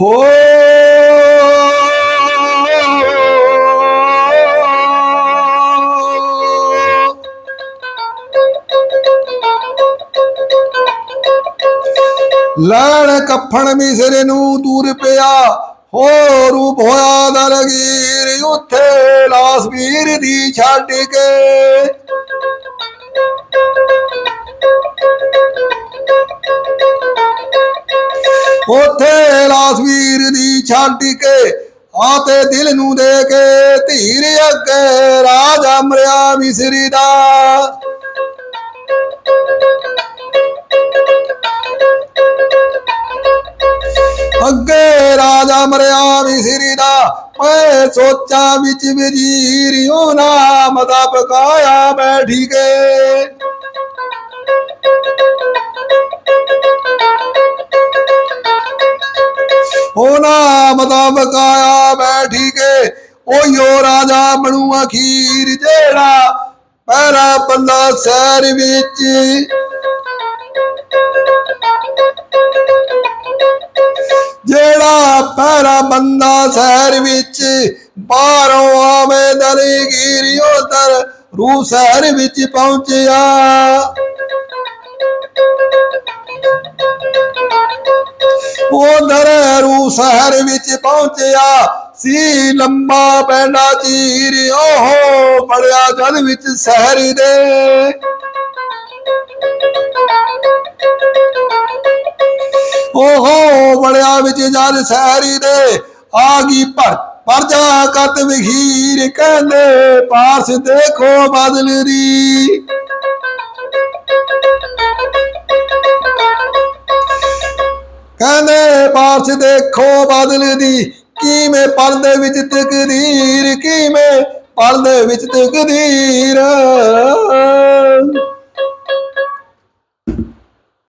ਹੋ ਲੈਣ ਕਫਣ ਮਿਸਰੇ ਨੂੰ ਦੂਰ ਪਿਆ ਹੋ ਰੂਪ ਹੋਇਆ ਦਰਗੀਰ ਉੱਥੇ ਲਾਸ ਵੀਰ ਦੀ ਛੱਡ ਕੇ ਉਥੇ ਲਾਸ ਦੀ ਛੱਡ ਕੇ ਆਤੇ ਦਿਲ ਨੂੰ ਦੇ ਕੇ ਧੀਰ ਅੱਗੇ ਰਾਜਾ ਮਰਿਆ ਮਿਸਰੀ ਦਾ। ਅੱਗੇ ਰਾਜਾ ਮਰਿਆ ਮਿਸਰੀ ਦਾ। ਮੈਂ ਸੋਚਾਂ ਵਿੱਚ ਵਜ਼ੀਰ ਉਹ ਨਾਮ ਪਕਾਇਆ ਬੈਠੀ ਕੇ। ਉਹ ਨਾਮ ਦਾ ਬੈਠੀ ਕੇ ਉਹ ਰਾਜਾ ਬਣੂ ਅਖੀਰ ਜਿਹੜਾ ਪਹਿਰਾ ਬੰਦਾ ਸਹਿਰ ਵਿੱਚ। ਜਿਹੜਾ ਪਹਿਰਾ ਬੰਦਾ ਸ਼ਹਿਰ ਵਿੱਚ, ਬਾਹਰੋਂ ਆਵੇ ਦਲਗੀਰ ਉਧਰ ਰੂ ਸ਼ਹਿਰ ਵਿੱਚ ਪਹੁੰਚਿਆ। ਉਧਰ ਰੂ ਸ਼ਹਿਰ ਵਿੱਚ ਪਹੁੰਚਿਆ। ਸੀ ਲੰਬਾ ਪੈਂਡਾ ਚੀਰ ਓਹੋ ਬੜਿਆ ਜਲ ਵਿੱਚ ਸ਼ਹਿਰ ਦੇ। ਓਹੋ ਬੜਿਆ ਵਿੱਚ ਜਲ ਸਹਿਰੀ ਦੇ। ਆ ਗਈ ਪਰ ਪਰਜਾ ਕਤ ਵਖੀਰ ਕਹਿੰਦੇ ਪਾਸ ਦੇਖੋ ਬਦਲ ਦੀ। ਕਹਿੰਦੇ ਪਾਸ ਦੇਖੋ ਬਾਦਲ ਦੀ ਕਿਵੇਂ ਪਰਦੇ ਵਿੱਚ ਤਕਦੀਰ ਕਿਵੇਂ ਪਰਦੇ ਵਿੱਚ ਤਕਦੀਰ